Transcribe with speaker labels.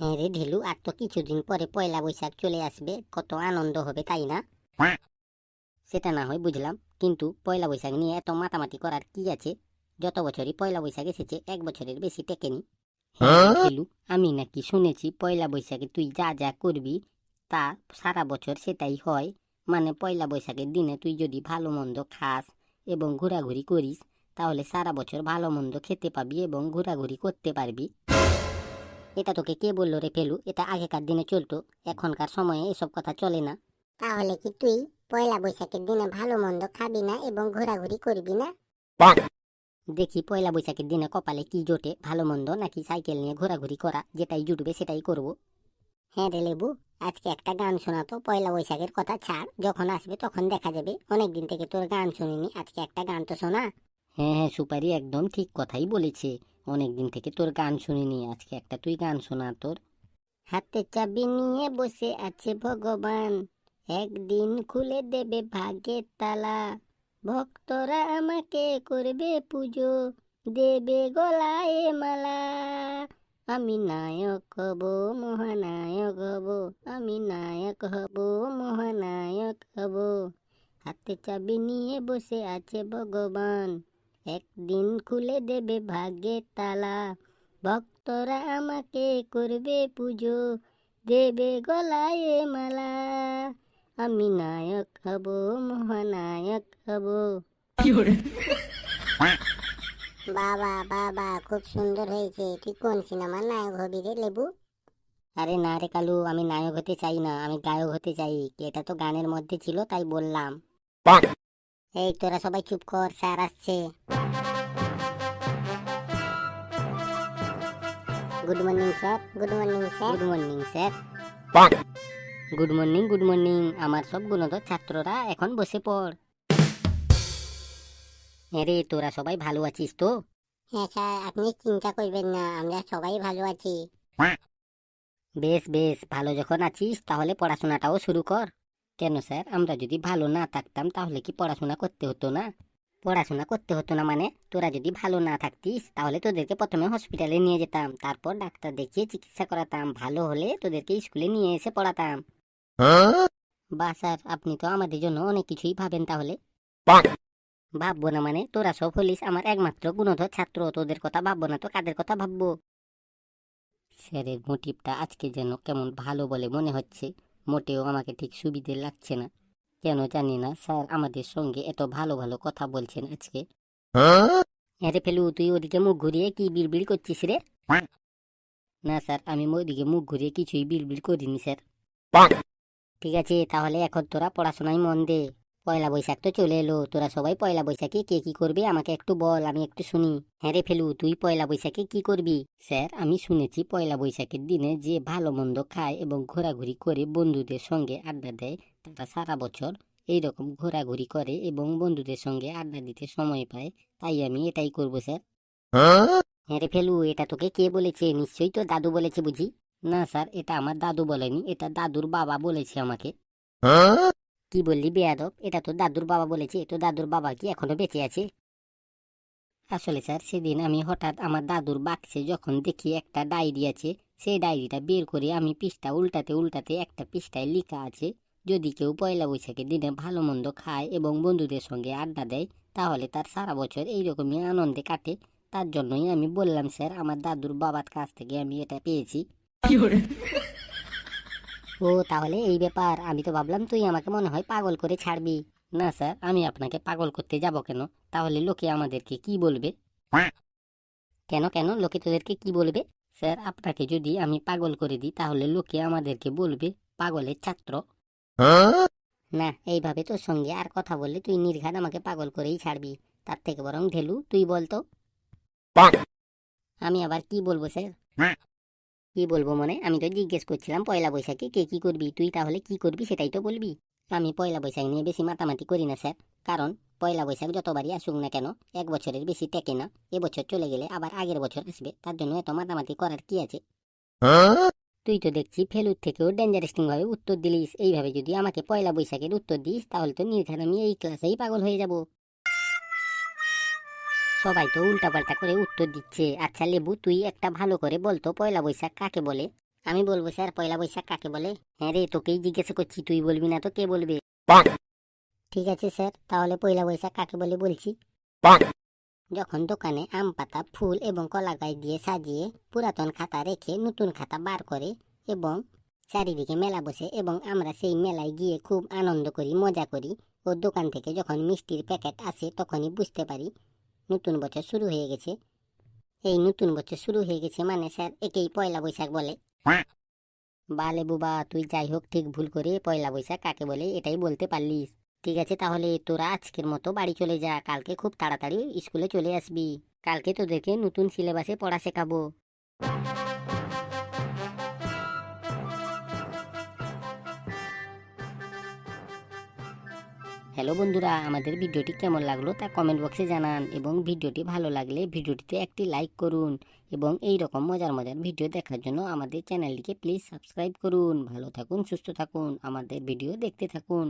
Speaker 1: হ্যাঁ রে ঢিলু আর তো কিছুদিন পরে পয়লা বৈশাখ চলে আসবে কত আনন্দ হবে তাই না? সেটা না হয় বুঝলাম কিন্তু পয়লা বৈশাখ নিয়ে এত মাতামাতি করার কি আছে? যত বছরই পয়লা বৈশাখ এসেছে এক বছরের বেশি টেকেনি। হ্যাঁ ঢিলু আমি নাকি শুনেছি পয়লা বৈশাখে তুই যা যা করবি তা সারা বছর সেটাই হয়। মানে পয়লা বৈশাখের দিনে তুই যদি ভালো মন্দ খাস এবং ঘোরাঘুরি করিস তাহলে সারা বছর ভালো মন্দ খেতে পাবি এবং ঘোরাঘুরি করতে পারবি। এটা তোকে কে বলল রে ফেলু? এটা আগেকার দিনে চলতো এখনকার সময়ে এসব কথা চলে না।
Speaker 2: তাহলে কি তুই পয়লা বৈশাখের দিনে ভালো মন্দ খাবি না এবং ঘোরাঘুরি করবি না?
Speaker 1: দেখি পয়লা বৈশাখের দিনে কপালে কি জোটে ভালো মন্দ নাকি সাইকেল নিয়ে ঘোরাঘুরি করা যেটাই জুটবে সেটাই করব।
Speaker 2: হ্যাঁ রে লেবু আজকে একটা গান শোনাতো পয়লা বৈশাখের কথা ছাড় যখন আসবে তখন দেখা যাবে। অনেক দিন থেকে তোর গান শুনিনি আজকে একটা গান তো শোনা।
Speaker 1: হ্যাঁ হ্যাঁ সুপারি একদম ঠিক কথাই বলেছে। অনেক দিন থেকে তোর গান শুনিনি, আজকে একটা তুই গান শোনা তোর।
Speaker 2: হাতে চাবি নিয়ে বসে আছে ভগবান, একদিন খুলে দেবে ভাগ্যের তালা। ভক্তরা আমাকে করবে পুজো, দেবে গলায় মালা। আমি নায়ক হব, মহানায়ক হব, আমি নায়ক হব, মহানায়ক হব। হাতে চাবি নিয়ে বসে আছে ভগবান একদিন খুলে দেবে ভাগ্যের তালা। ভক্তরা আমাকে করবে পুজো দেবে গলায় মালা। আমি নায়ক হব মহানায়ক হব। বাবা বাবা খুব সুন্দর হয়েছে। তুই কোন সিনেমার নায়ক হবি রে লেবু?
Speaker 1: আরে না রে কালু আমি নায়ক হতে চাই না আমি গায়ক হতে চাই। এটা তো গানের মধ্যে ছিল তাই বললাম।
Speaker 2: এই তোরা সবাই চুপ কর স্যার আসছে। Good morning sir good morning sir
Speaker 1: good morning sir good morning good morning আমার সব গুণধর ছাত্ররা এখন বসে পড়। আরে তোরা সবাই ভালো আছিস তো?
Speaker 2: হ্যাঁ স্যার আপনি চিন্তা করবেন না আমরা সবাই ভালো আছি।
Speaker 1: বেশ বেশ ভালো যখন আছিস তাহলে পড়াশোনাটাও শুরু কর। কেন স্যার? আমরা যদি ভালো না থাকতাম, তাহলে কি পড়াশোনা করতে হতো না? পড়াশোনা করতে হতো না মানে? তোরা যদি ভালো না থাকতিস, তাহলে তোদেরকে প্রথমে হসপিটালে নিয়ে যেতাম। তারপর ডাক্তার দেখিয়ে চিকিৎসা করাতাম। ভালো হলে তোদেরকে স্কুলে নিয়ে এসে পড়াতাম। বা স্যার, আপনি তো আমাদের জন্য অনেক কিছুই ভাবেন তাহলে। ভাববো না মানে? তোরা সব হলিস আমার একমাত্র গুণধর ছাত্র। তোদের কথা ভাববো না তো কাদের কথা ভাববো? স্যারের মোটিভটা আজকে যেন কেমন ভালো বলে মনে হচ্ছে। মোটেও আমাকে ঠিক সুবিধে লাগছে না। কেন জানি না স্যার আমাদের সঙ্গে এত ভালো ভালো কথা বলছেন আজকে। আরে ফেলু তুই ওদিকে মুখ ঘুরিয়ে কি বিড়বিড় করছিস রে? না স্যার আমি ওদিকে মুখ ঘুরিয়ে কিছুই বিড়বিড় করিনি স্যার। ঠিক আছে তাহলে এখন তোরা পড়াশোনায় মন দে। পয়লা বৈশাখ তো চলে এলো। তোরা সবাই পয়লা বৈশাখে কে কি করবে আমাকে একটু বল আমি একটু শুনি। হ্যাঁ রে ফেলু তুই পয়লা বৈশাখে কি করবি? স্যার আমি শুনেছি পয়লা বৈশাখের দিনে যে ভালো মন্দ খায় এবং ঘোরাঘুরি করে বন্ধুদের সঙ্গে আড্ডা দেয় তারা সারা বছর এইরকম ঘোরাঘুরি করে এবং বন্ধুদের সঙ্গে আড্ডা দিতে সময় পায়। তাই আমি এটাই করব স্যার। হ্যাঁ? রে ফেলু এটা তোকে কে বলেছে? নিশ্চয়ই তো দাদু বলেছে বুঝি? না স্যার এটা আমার দাদু বলেনি এটা দাদুর বাবা বলেছে আমাকে। কি বললি বেয়াদব এটা তো দাদুর বাবা বলেছে তো দাদুর বাবা কি এখনও বেঁচে আছে? আসলে স্যার, সেদিন আমি হঠাৎ আমার দাদুর বাক্সে যখন দেখি একটা ডায়েরি আছে, সেই ডায়েরিটা বের করে আমি পৃষ্ঠা উল্টাতে উল্টাতে একটা পৃষ্ঠায় লেখা আছে, যদি কেউ পয়লা বৈশাখের দিনে ভালো মন্দ খায় এবং বন্ধুদের সঙ্গে আড্ডা দেয়, তাহলে তার সারা বছর এইরকমই আনন্দে কাটে। তার জন্যই আমি বললাম, স্যার, আমার দাদুর বাবার কাছ থেকে আমি এটা পেয়েছি। ও তাহলে এই ব্যাপার। আমি তো ভাবলাম তুই আমাকে মনে হয় পাগল করে ছাড়বি। না স্যার আমি আপনাকে পাগল করতে যাব কেন? তাহলে লোকে আমাদেরকে কি বলবে? কেন কেন? লোকে তোদেরকে কি বলবে? স্যার আপনাকে যদি আমি পাগল করে দিই তাহলে লোকে আমাদেরকে বলবে পাগলের ছাত্র। না এইভাবে তোর সঙ্গে আর কথা বললে তুই নির্ঘাত আমাকে পাগল করেই ছাড়বি। তার থেকে বরং ঢেলু তুই বলতো আমি আবার কি বলব স্যার? কি বলব মনে? আমি তো জিজ্ঞেস করছিলাম পয়লা বৈশাখে কে কি করবি, তুই তাহলে কি করবি সেটাই তো বলবি। আমি পয়লা বৈশাখ নিয়ে বেশি মাতামাতি করি না, স্যার। কারণ পয়লা বৈশাখ যতবারই আসুক না কেন, এক বছরের বেশি টেকে না। এবছর চলে গেলে আবার আগের বছর আসবে, তার জন্য এত মাতামাতি করার কি আছে? তুই তো দেখছি ফেলুর থেকেও ডেঞ্জারেস্টিং ভাবে উত্তর দিলিস। এইভাবে যদি আমাকে পয়লা বৈশাখের উত্তর দিস, তাহলে তো নির্ঘাত আমি এই ক্লাসেই পাগল হয়ে যাব। সবাই তো উল্টাপাল্টা করে উত্তর দিচ্ছে। আচ্ছা লেবু তুই একটা ভালো করে বলতো পয়লা বৈশাখ কাকে বলে?
Speaker 2: আমি বলব স্যার পয়লা বৈশাখ কাকে বলে?
Speaker 1: হ্যাঁ রে তোকেই জিজ্ঞাসা করছি তুই বলবি না তো কে বলবে?
Speaker 2: ঠিক আছে স্যার তাহলে পয়লা বৈশাখ কাকে বলে বলছি? যখন দোকানে আম পাতা ফুল এবং কলা গাছ দিয়ে সাজিয়ে পুরাতন খাতা রেখে নতুন খাতা বার করে এবং চারিদিকে মেলা বসে এবং আমরা সেই মেলায় গিয়ে খুব আনন্দ করি মজা করি ও দোকান থেকে যখন মিষ্টির প্যাকেট আসে তখনই বুঝতে পারি নতুন বছর শুরু হয়ে গেছে। এই নতুন বছর শুরু হয়ে গেছে মানে স্যার একেই পয়লা বৈশাখ বলে।
Speaker 1: বালে বুবা তুই যাই হোক ঠিক ভুল করে পয়লা বৈশাখ কাকে বলে এটাই বলতে পারলি। ঠিক আছে তাহলে তোরা আজকের মতো বাড়ি চলে যা কালকে খুব তাড়াতাড়ি স্কুলে চলে আসবি। কালকে তোদেরকে নতুন সিলেবাসে পড়া শেখাবো। হ্যালো বন্ধুরা, আমাদের ভিডিওটি কেমন লাগল তা কমেন্ট বক্সে জানান এবং ভিডিওটি ভালো লাগলে ভিডিওটিতে একটি লাইক করুন এবং এই রকম মজার মজার ভিডিও দেখার জন্য আমাদের চ্যানেলটিকে প্লিজ সাবস্ক্রাইব করুন। ভালো থাকুন, সুস্থ থাকুন, আমাদের ভিডিও দেখতে থাকুন।